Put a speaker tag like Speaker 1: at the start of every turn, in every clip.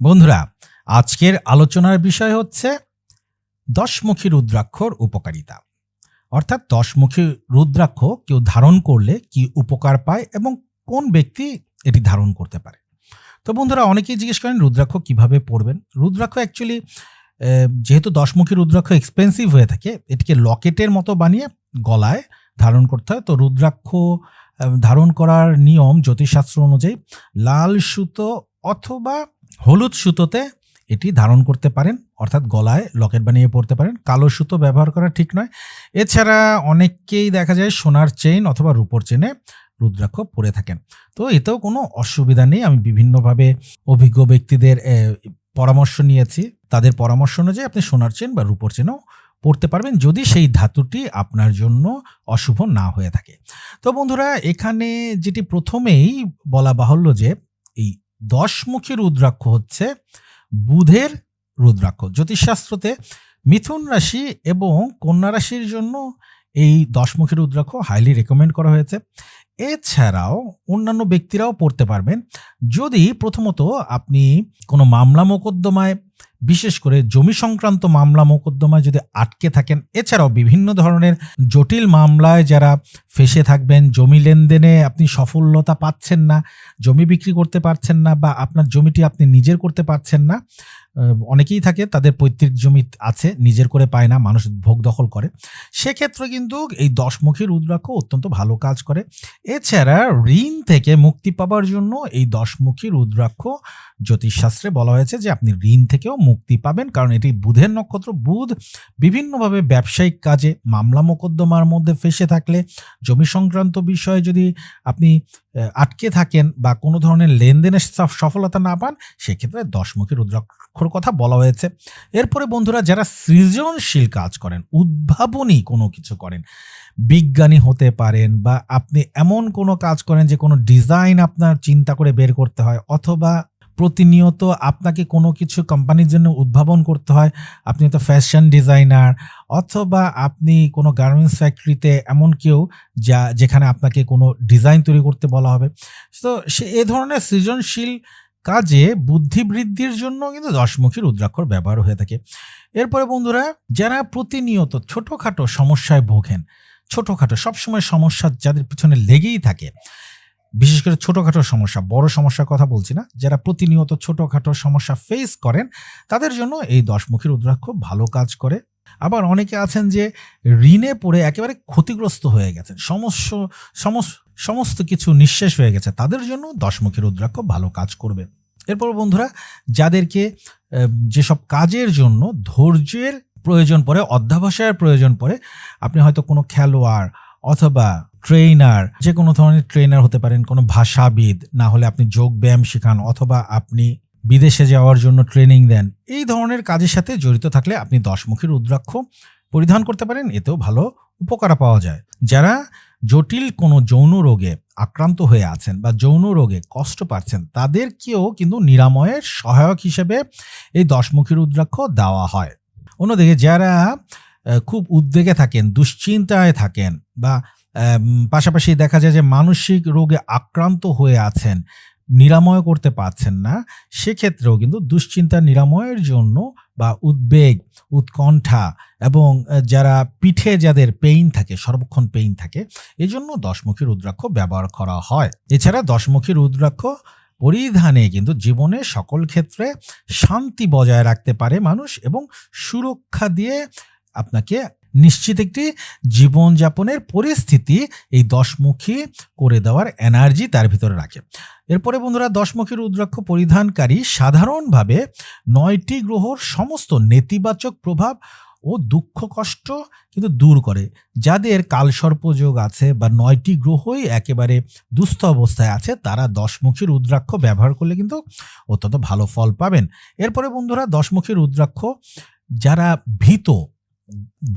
Speaker 1: বন্ধুরা, আজকের আলোচনার বিষয় হচ্ছে দশমুখী রুদ্রাক্ষর উপকারিতা। অর্থাৎ দশমুখী রুদ্রাক্ষ কেউ ধারণ করলে কি উপকার পায় এবং কোন ব্যক্তি এটি ধারণ করতে পারে? তো বন্ধুরা, অনেকেই জিজ্ঞেস করেন, রুদ্রাক্ষ কীভাবে পড়বেন? রুদ্রাক্ষ অ্যাকচুয়ালি যেহেতু দশমুখী রুদ্রাক্ষ এক্সপেন্সিভ হয়ে থাকে, এটিকে লকেটের মতো বানিয়ে গলায় ধারণ করতে হয়। তো রুদ্রাক্ষ ধারণ করার নিয়ম জ্যোতিষশাস্ত্র অনুযায়ী লাল সুতো অথবা হলুদ সুতোতে এটি ধারণ করতে পারেন, অর্থাৎ গলায় লকেট বানিয়ে পড়তে পারেন। কালো সুতো ব্যবহার করা ঠিক নয়। এছাড়া অনেককেই দেখা যায় সোনার চেইন অথবা রূপোর চেনে রুদ্রাক্ষ পরে থাকেন। তো এতেও কোনো অসুবিধা নেই। আমি বিভিন্নভাবে অভিজ্ঞ ব্যক্তিদের পরামর্শ নিয়েছি। তাদের পরামর্শ অনুযায়ী আপনি সোনার চেন বা রূপোর চেনও পড়তে পারবেন, যদি সেই ধাতুটি আপনার জন্য অশুভ না হয়ে থাকে। তো বন্ধুরা, এখানে যেটি প্রথমেই বলা বাহুল্য যে, এই দশমুখী রুদ্রাক্ষ হচ্ছে বুধের রুদ্রাক্ষ। জ্যোতিষশাস্ত্রতে মিথুন রাশি এবং কন্যা রাশির জন্য এই দশমুখী রুদ্রাক্ষ হাইলি রেকমেন্ড করা হয়েছে। এছাড়াও অন্যান্য ব্যক্তিরাও পড়তে পারবেন। যদি প্রথমত আপনি কোনো মামলা মোকদ্দমায় বিশেষ করে জমি সংক্রান্ত মামলা মোকদ্দমায় যদি আটকে থাকেন, এছাড়াও বিভিন্ন ধরনের জটিল মামলায় যারা ফেসে থাকবেন, জমি লেনদেনে আপনি সফলতা পাচ্ছেন না, জমি বিক্রি করতে পারছেন না বা আপনার জমিটি আপনি নিজের করতে পারছেন না অনেকেই থাকে, তাদের পৈতৃক জমি আছে, নিজের করে পায় না, মানুষ ভোগ দখল করে। সেক্ষেত্রে কিন্তু এই দশমুখী রুদ্রাক্ষ অত্যন্ত ভালো কাজ করে। এছাড়া ঋণ থেকে মুক্তি পাওয়ার জন্য এই দশমুখী রুদ্রাক্ষ জ্যোতিষশাস্ত্রে বলা হয়েছে যে আপনি ঋণ থেকেও মুক্তি পাবেন, কারণ এটি বুধের নক্ষত্র। বুধ বিভিন্নভাবে ব্যবসায়িক কাজে মামলা মোকদ্দমার মধ্যে ফেসে থাকলে, জমি সংক্রান্ত বিষয়ে যদি আপনি আটকে থাকেন বা কোনো ধরনের লেনদেনের সফলতা না পান, সেক্ষেত্রে দশমুখী রুদ্রাক্ষর কথা বলা হয়েছে। এরপরে বন্ধুরা, যারা সৃজনশীল কাজ করেন, উদ্ভাবনী কোনো কিছু করেন, বিজ্ঞানী হতে পারেন বা আপনি এমন কোনো কাজ করেন যে কোনো ডিজাইন আপনার চিন্তা করে বের করতে হয়, অথবা প্রতিনিয়ত আপনাকে কোনো কিছু কোম্পানির জন্য উদ্ভাবন করতে হয়। আপনি তো ফ্যাশন ডিজাইনার অথবা আপনি কোনো গার্মেন্টস ফ্যাক্টরিতে এমন কেউ যা, যেখানে আপনাকে কোনো ডিজাইন তৈরি করতে বলা হবে। তো সে, এ ধরনের সৃজনশীল কাজে বুদ্ধিবৃদ্ধির জন্য কিন্তু দশমুখী রুদ্রাক্ষর ব্যবহার হয়ে থাকে। এরপরে বন্ধুরা, যারা প্রতিনিয়ত ছোটোখাটো সমস্যায় ভোগেন, ছোটোখাটো সবসময় সমস্যা যাদের পিছনে লেগেই থাকে বিশেষ করে ছোটোখাটো সমস্যা, বড় সমস্যার কথা বলছি না, যারা প্রতিনিয়ত ছোটোখাটো সমস্যা ফেস করেন, তাদের জন্য এই দশমুখী রুদ্রাক্ষ ভালো কাজ করে। আবার অনেকে আছেন যে ঋণে পড়ে একেবারে ক্ষতিগ্রস্ত হয়ে গেছেন, সমস্য সমস- সমস্ত কিছু নিঃশেষ হয়ে গেছে, তাদের জন্য দশমুখী রুদ্রাক্ষ ভালো কাজ করবে। এরপর বন্ধুরা, যাদেরকে যেসব কাজের জন্য ধৈর্যের প্রয়োজন পড়ে, অধ্যাবসায়ের প্রয়োজন পড়ে, আপনি হয়তো কোনো খেলোয়াড় অথবা ট্রেনার যে কোনো ধরনের ট্রেনার হতে পারেন, কোনো ভাষাবিদ, না হলে আপনি যোগ ব্যায়াম শেখান অথবা আপনি বিদেশে যাওয়ার জন্য ট্রেনিং দেন, এই ধরনের কাজের সাথে জড়িত থাকলে আপনি দশমুখী রুদ্রাক্ষ পরিধান করতে পারেন, এতেও ভালো উপকার পাওয়া যায়। যারা জটিল কোনো যৌন রোগে আক্রান্ত হয়ে আছেন বা যৌন রোগে কষ্ট পাচ্ছেন, তাদেরকেও কিন্তু নিরাময়ের সহায়ক হিসেবে এই দশমুখী রুদ্রাক্ষ দেওয়া হয়। অন্যদিকে যারা খুব উদ্বেগে থাকেন, দুশ্চিন্তায় থাকেন বা পাশাপাশি দেখা যায় যে মানসিক রোগে আক্রান্ত হয়ে আছেন, নিরাময় করতে পারছেন না, সেক্ষেত্রেও কিন্তু দুশ্চিন্তা নিরাময়ের জন্য বা উদ্বেগ, উৎকণ্ঠা এবং যারা পিঠে যাদের পেইন থাকে, সর্বক্ষণ পেইন থাকে এই জন্য দশমুখী রুদ্রাক্ষ ব্যবহার করা হয়। এছাড়া দশমুখী রুদ্রাক্ষ পরিধানে কিন্তু জীবনে সকল ক্ষেত্রে শান্তি বজায় রাখতে পারে মানুষ এবং সুরক্ষা দিয়ে আপনাকে নিশ্চিত একটি জীবনযাপনের পরিস্থিতি এই দশমুখী করে দেওয়ার এনার্জি তার ভিতরে রাখে। এরপরে বন্ধুরা, দশমুখী রুদ্রাক্ষ পরিধানকারী সাধারণভাবে নয়টি গ্রহর সমস্ত নেতিবাচক প্রভাব ও দুঃখ কষ্ট কিন্তু দূর করে। যাদের কালসর্পযোগ আছে বা নয়টি গ্রহই একেবারে দুস্থ অবস্থায় আছে, তারা দশমুখী রুদ্রাক্ষ ব্যবহার করলে কিন্তু অত্যন্ত ভালো ফল পাবেন। এরপরে বন্ধুরা, দশমুখী রুদ্রাক্ষ যারা ভীত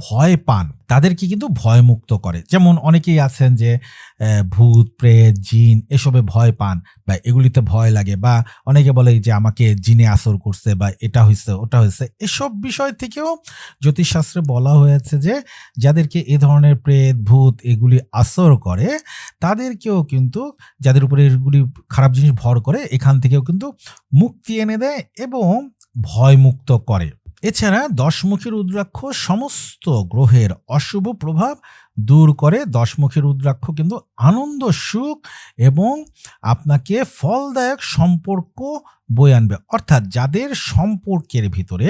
Speaker 1: ভয় পান, তাদেরকে কিন্তু ভয়মুক্ত করে। যেমন অনেকেই আছেন যে ভূত, প্রেত, জিন এসবে ভয় পান বা এগুলিতে ভয় লাগে বা অনেকে বলে যে, আমাকে জিনে আসর করছে বা এটা হয়েছে ওটা হয়েছে এসব বিষয় থেকেও জ্যোতিষশাস্ত্রে বলা হয়েছে যে, যাদেরকে এ ধরনের প্রেত, ভূত এগুলি আসর করে, তাদেরকেও কিন্তু, যাদের উপরে এগুলি খারাপ জিনিস ভর করে, এখান থেকেও কিন্তু মুক্তি এনে দেয় এবং ভয়মুক্ত করে। এছাড়া দশমুখী রুদ্রাক্ষ সমস্ত গ্রহের অশুভ প্রভাব দূর করে। দশমুখী রুদ্রাক্ষ কিন্তু আনন্দ, সুখ এবং আপনাকে ফলদায়ক সম্পর্ক বয়ে আনবে। অর্থাৎ যাদের সম্পর্কের ভিতরে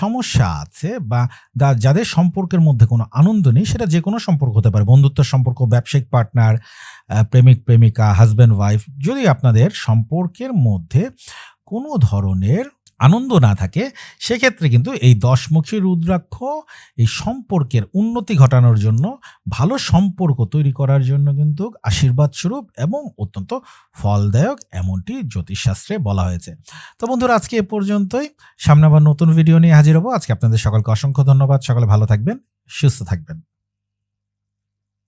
Speaker 1: সমস্যা আছে বা যাদের সম্পর্কের মধ্যে কোনো আনন্দ নেই, সেটা যে কোনো সম্পর্ক হতে পারে। বন্ধুত্ব, সম্পর্ক, ব্যবসায়িক পার্টনার প্রেমিক, প্রেমিকা হাজব্যান্ড ওয়াইফ যদি আপনাদের সম্পর্কের মধ্যে কোনো ধরনের আনন্দ না থাকে, সেক্ষেত্রে কিন্তু এই দশমুখী রুদ্রাক্ষ এই সম্পর্কের উন্নতি ঘটানোর জন্য, ভালো সম্পর্ক তৈরি করার জন্য কিন্তু আশীর্বাদ স্বরূপ এবং অত্যন্ত ফলদায়ক এমনটি জ্যোতিষশাস্ত্রে বলা হয়েছে। তো বন্ধুরা, আজকে এ পর্যন্তই। সামনে আবার নতুন ভিডিও নিয়ে হাজির হব। আজকে আপনাদের সকলকে অসংখ্য ধন্যবাদ। সকলে ভালো থাকবেন, সুস্থ থাকবেন।